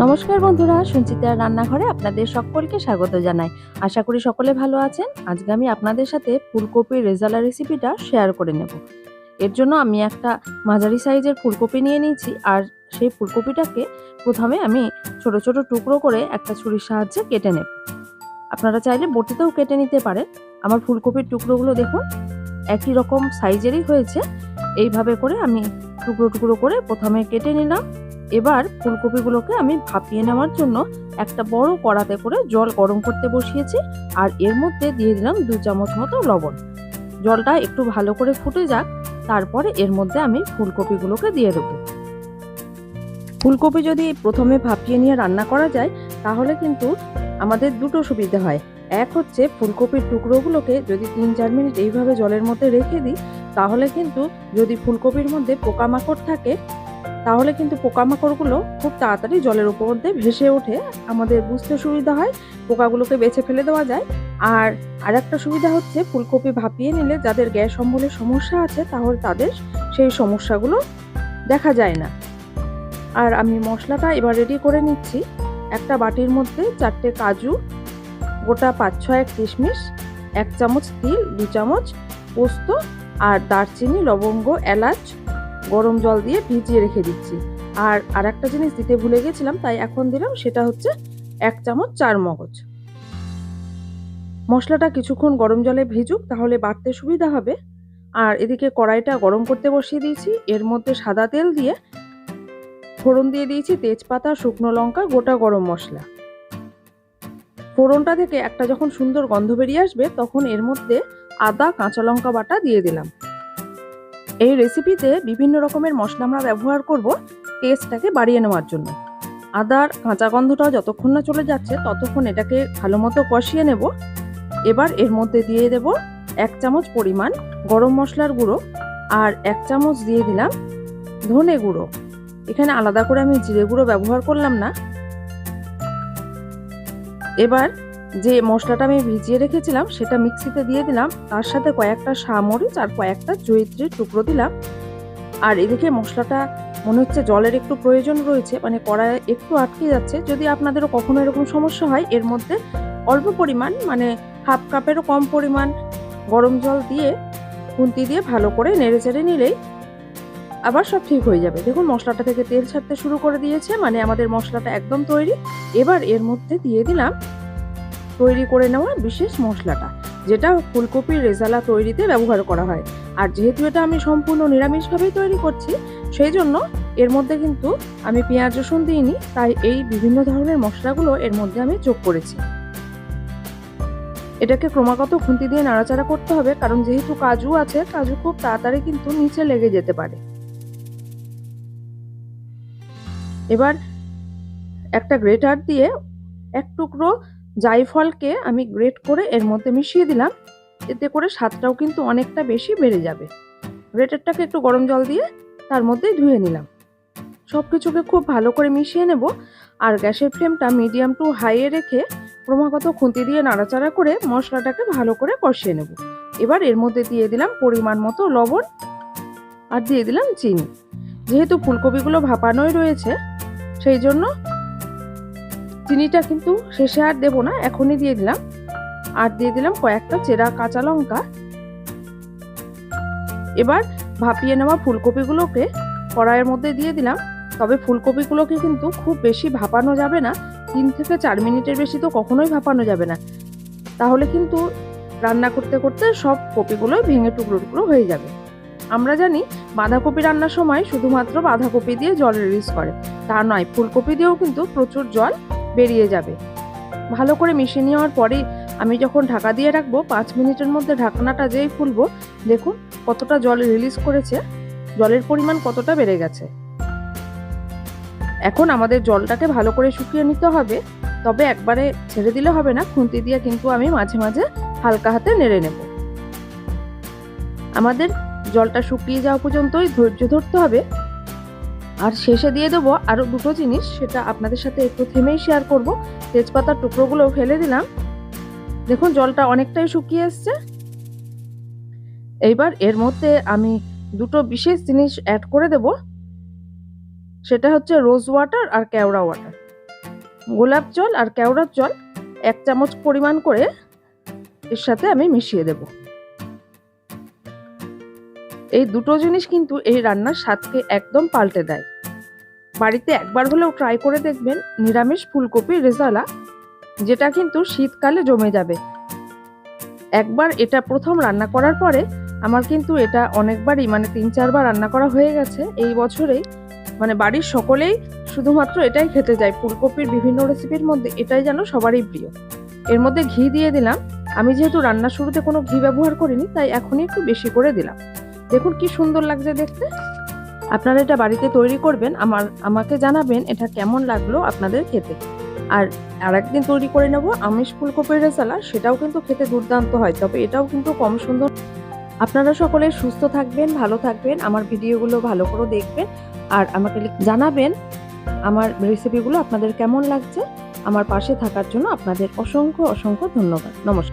নমস্কার বন্ধুরা সঞ্চিতার রান্নাঘরে আপনাদের সকলকে স্বাগত জানাই। আশা করি সকলে ভালো আছেন। আজকে আমি আপনাদের সাথে ফুলকপির রেজালা রেসিপিটা শেয়ার করে নেব। এর জন্য আমি একটা মাঝারি সাইজের ফুলকপি নিয়ে নিয়েছি আর সেই ফুলকপিটাকে প্রথমে আমি ছোট ছোট টুকরো করে একটা ছুরির সাহায্যে কেটে নেব। আপনারা চাইলে বটিতেও কেটে নিতে পারেন। আমার ফুলকপির টুকরোগুলো দেখুন, একই রকম সাইজেরই হয়েছে। এইভাবে করে আমি টুকরো টুকরো করে প্রথমে কেটে নিলাম। এবার ফুলকপিগুলোকে আমি ভাপিয়ে নেওয়ার জন্য একটা বড় কড়াতে করে জল গরম করতে বসিয়েছি আর এর মধ্যে দিয়ে দিলাম দু চামচ মতো লবণ। জলটা একটু ভালো করে ফুটে যাক, তারপরে এর মধ্যে আমি ফুলকপিগুলোকে দিয়ে দেবো। ফুলকপি যদি প্রথমে ভাপিয়ে নিয়ে রান্না করা যায়, তাহলে কিন্তু আমাদের দুটো সুবিধা হয়। এক হচ্ছে ফুলকপির টুকরোগুলোকে যদি তিন চার মিনিট এইভাবে জলের মধ্যে রেখে দিই, তাহলে কিন্তু যদি ফুলকপির মধ্যে পোকামাকড় থাকে তাহলে কিন্তু পোকামাকড়গুলো খুব তাড়াতাড়ি জলের উপর মধ্যে ভেসে ওঠে। আমাদের বুঝতে সুবিধা হয় পোকাগুলোকে বেছে ফেলে দেওয়া যায়। আর আর একটা সুবিধা হচ্ছে ফুলকপি ভাপিয়ে নিলে যাদের গ্যাস অম্বলের সমস্যা আছে তাহলে তাদের সেই সমস্যাগুলো দেখা যায় না। আর আমি মশলাটা এবার রেডি করে নিচ্ছি। একটা বাটির মধ্যে চারটে কাজু, গোটা পাঁচ ছয়েক কিশমিশ, এক চামচ তিল, দু চামচ পোস্ত আর দারচিনি, লবঙ্গ, এলাচ গরম জল দিয়ে ভিজিয়ে রেখে দিচ্ছি। আর আর একটা জিনিস দিতে ভুলে গেছিলাম, তাই এখন দিলাম, সেটা হচ্ছে এক চামচ চার মগজ। মশলাটা কিছুক্ষণ গরম জলে ভিজুক, তাহলে বাড়তে সুবিধা হবে। আর এদিকে কড়াইটা গরম করতে বসিয়ে দিয়েছি। এর মধ্যে সাদা তেল দিয়ে ফোড়ন দিয়ে দিয়েছি তেজপাতা, শুকনো লঙ্কা, গোটা গরম মশলা। ফোড়নটা থেকে একটা যখন সুন্দর গন্ধ বেরিয়ে আসবে, তখন এর মধ্যে আদা, কাঁচা লঙ্কা বাটা দিয়ে দিলাম। এই রেসিপিতে বিভিন্ন রকমের মশলা আমরা ব্যবহার করব টেস্টটাকে বাড়িয়ে নেওয়ার জন্য। আদার কাঁচা গন্ধটা যতক্ষণ না চলে যাচ্ছে, ততক্ষণ এটাকে ভালো মতো কষিয়ে নেব। এবার এর মধ্যে দিয়ে দেব এক চামচ পরিমাণ গরম মশলার গুঁড়ো আর এক চামচ দিয়ে দিলাম ধনে গুঁড়ো। এখানে আলাদা করে আমি জিরে গুঁড়ো ব্যবহার করলাম না। এবার যে মশলাটা আমি ভিজিয়ে রেখেছিলাম, সেটা মিক্সিতে দিয়ে দিলাম। তার সাথে কয়েকটা সামরিচ আর কয়েকটা জয়িত্রীর টুকরো দিলাম। আর এদিকে মশলাটা মনে হচ্ছে জলের একটু প্রয়োজন রয়েছে মানে কড়াই একটু আটকে যাচ্ছে। যদি আপনাদেরও কখনো এরকম সমস্যা হয়, এর মধ্যে অল্প পরিমাণ মানে হাফ কাপেরও কম পরিমাণ গরম জল দিয়ে খুন্তি দিয়ে ভালো করে নেড়ে চেড়ে নিলেই আবার সব ঠিক হয়ে যাবে। দেখুন, মশলাটা থেকে তেল ছাড়তে শুরু করে দিয়েছে মানে আমাদের মশলাটা একদম তৈরি। এবার এর মধ্যে দিয়ে দিলাম তৈরি করে নেওয়া বিশেষ মশলাটা, যেটা ফুলকপির রেজালা তৈরিতে ব্যবহার করা হয়। আর যেহেতু এটা আমি সম্পূর্ণ নিরামিষভাবেই তৈরি করছি সেই জন্য এর মধ্যে কিন্তু আমি পেঁয়াজ রসুন দিইনি, তাই এই বিভিন্ন ধরনের মশলাগুলো এর মধ্যে আমি যোগ করেছি। এটাকে ক্রমাগত খুন্তি দিয়ে নাড়াচাড়া করতে হবে, কারণ যেহেতু কাজু আছে, কাজু খুব তাড়াতাড়ি কিন্তু নিচে লেগে যেতে পারে। এবার একটা গ্রেটার দিয়ে এক টুকরো জাইফলকে আমি গ্রেট করে এর মধ্যে মিশিয়ে দিলাম। এতে করে স্বাদটাও কিন্তু অনেকটা বেশি বেড়ে যাবে। গ্রেটারটাকে একটু গরম জল দিয়ে তার মধ্যে ধুয়ে নিলাম। সব কিছুকে খুব ভালো করে মিশিয়ে নেব আর গ্যাসের ফ্লেমটা মিডিয়াম টু হাইয়ে রেখে ক্রমাগত খুন্তি দিয়ে নাড়াচাড়া করে মশলাটাকে ভালো করে কষিয়ে নেব। এবার এর মধ্যে দিয়ে দিলাম পরিমাণ মতো লবণ আর দিয়ে দিলাম চিনি। যেহেতু ফুলকপিগুলো ভাপানোই রয়েছে, সেই জন্য চিনিটা কিন্তু শেষে আর দেবো না, এখনই দিয়ে দিলাম। আর দিয়ে দিলাম কয়েকটা চেরা কাঁচা লঙ্কা। এবার ভাপিয়ে নেওয়া ফুলকপিগুলোকে কড়াইয়ের মধ্যে দিয়ে দিলাম। তবে ফুলকপিগুলোকে কিন্তু খুব বেশি ভাপানো যাবে না, তিন থেকে চার মিনিটের বেশি তো কখনোই ভাপানো যাবে না। তাহলে কিন্তু রান্না করতে করতে সব কপিগুলোই ভেঙে টুকরো টুকরো হয়ে যাবে। আমরা জানি বাঁধাকপি রান্নার সময় শুধুমাত্র বাঁধাকপি দিয়ে জল রিলিজ করে, তা নয়, ফুলকপি দিয়েও কিন্তু প্রচুর জল বেরিয়ে যাবে। ভালো করে মিশিয়ে নেওয়ার পরে আমি যখন ঢাকা দিয়ে রাখব, পাঁচ মিনিটের মধ্যে ঢাকনাটা যেই খুলবো, দেখুন কতটা জল রিলিজ করেছে, জলের পরিমাণ কতটা বেড়ে গেছে। এখন আমাদের জলটাকে ভালো করে শুকিয়ে নিতে হবে, তবে একবারে ছেড়ে দিলে হবে না, খুন্তি দিয়ে কিন্তু আমি মাঝে মাঝে হালকা হাতে নেড়ে নেব। আমাদের জলটা শুকিয়ে যাওয়া পর্যন্তই ধৈর্য ধরতে হবে। আর শেষে দিয়ে দেবো আরও দুটো জিনিস, সেটা আপনাদের সাথে একটু থেমেই শেয়ার করব। তেজপাতার টুকরোগুলো ফেলে দিলাম। দেখুন, জলটা অনেকটাই শুকিয়ে এসছে। এইবার এর মধ্যে আমি দুটো বিশেষ জিনিস অ্যাড করে দেব। সেটা হচ্ছে রোজ ওয়াটার আর কেওড়া ওয়াটার গোলাপ জল আর কেওড়ার জল এক চামচ পরিমাণ করে এর সাথে আমি মিশিয়ে দেব। এই দুটো জিনিস কিন্তু এই রান্নার স্বাদকে একদম পাল্টে দেয়। বাড়িতে একবার হলেও ট্রাই করে দেখবেন নিরামিষ ফুলকপি রেজালা, যেটা কিন্তু শীতকালে জমে যাবে। একবার এটা প্রথম রান্না করার পরে আমার কিন্তু এটা অনেকবারই মানে তিন চারবার রান্না করা হয়ে গেছে। এই বছরেই মানে বাড়ির সকলেই শুধুমাত্র এটাই খেতে যায়। ফুলকপির বিভিন্ন রেসিপির মধ্যে এটাই যেন সবারই প্রিয়। এর মধ্যে ঘি দিয়ে দিলাম। আমি যেহেতু রান্না শুরুতে কোনো ঘি ব্যবহার করিনি, তাই এখনই একটু বেশি করে দিলাম। দেখুন কি সুন্দর লাগছে দেখতে। আপনারা এটা বাড়িতে তৈরি করবেন, আমার, আমাকে জানাবেন এটা কেমন লাগল আপনাদের খেতে। আর আর একদিন তৈরি করে নেব আমিষ ফুলকপির রেসালা, সেটাও কিন্তু খেতে দুর্দান্ত হয়, তবে এটাও কিন্তু কম সুন্দর। আপনারা সকলে সুস্থ থাকবেন, ভালো থাকবেন, আমার ভিডিওগুলো ভালো করে দেখবেন, আর আমাকে জানাবেন আমার রেসিপিগুলো আপনাদের কেমন লাগছে। আমার পাশে থাকার জন্য আপনাদের অসংখ্য অসংখ্য ধন্যবাদ। নমস্কার।